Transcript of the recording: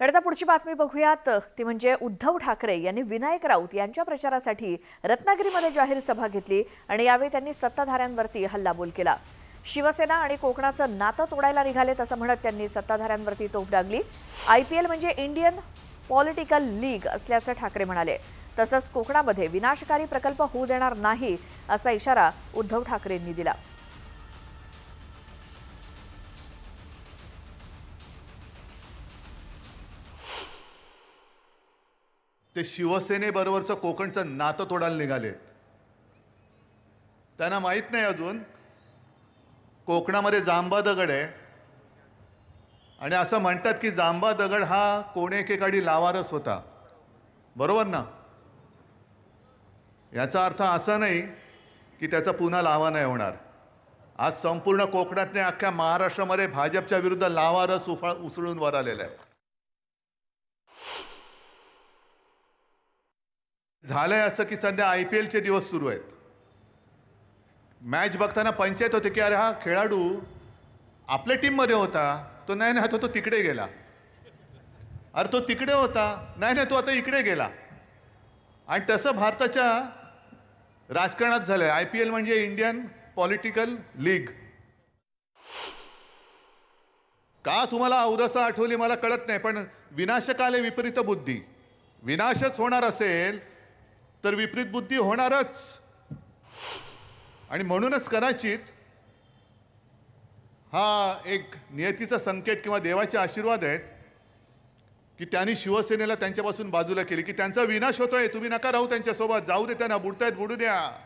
आता पुढची बातमी बघूयात ती म्हणजे उद्धव ठाकरे यांनी विनायक राऊत यांच्या प्रचारासाठी रत्नागिरीमध्ये जाहीर सभा घेतली आणि यावेळी त्यांनी सत्ताधाऱ्यांवरती हल्लाबोल केला. शिवसेना आणि कोकणाचं नातं तोडायला निघालेत असं म्हणत त्यांनी सत्ताधाऱ्यांवरती तोफ डागली. आय पी एल म्हणजे इंडियन पॉलिटिकल लीग असल्याचं ठाकरे म्हणाले. तसंच कोकणामध्ये विनाशकारी प्रकल्प होऊ देणार नाही असा इशारा उद्धव ठाकरेंनी दिला. ते शिवसेनेबरोबरचं कोकणचं नातं तोडायला निघालेत त्यांना माहीत नाही अजून कोकणामध्ये जांबा दगड आहे. आणि असं म्हणतात की जांबा दगड हा कोणे एकेकाळी लावारस होता. बरोबर ना? याचा अर्थ असा नाही की त्याचा पुन्हा लावा नाही होणार. आज संपूर्ण कोकणातने अख्ख्या महाराष्ट्रामध्ये भाजपच्या विरुद्ध लावारस उफा उसळून वर आलेला आहे. झालंय असं की सध्या आय पी एलचे दिवस सुरू आहेत. मॅच बघताना पंचायत होते की अरे हा खेळाडू आपल्या टीममध्ये होता तो नाही नाही तो तो तिकडे गेला. अरे तो तिकडे होता नाही नाही तो आता इकडे गेला. आणि तसं भारताच्या राजकारणात झालंय. आय पी एल म्हणजे इंडियन पॉलिटिकल लीग. का तुम्हाला औदसा आठवली मला कळत नाही पण विनाशकाले विपरीत बुद्धी. विनाशच होणार असेल तर विपरीत बुद्धी होणारच. आणि म्हणूनच कदाचित हा एक नियतीचा संकेत किंवा देवाचे आशीर्वाद आहेत की त्यांनी शिवसेनेला त्यांच्यापासून बाजूला केली की त्यांचा विनाश होतोय तुम्ही नका राहू त्यांच्यासोबत जाऊ दे त्यांना बुडतायत बुडू द्या.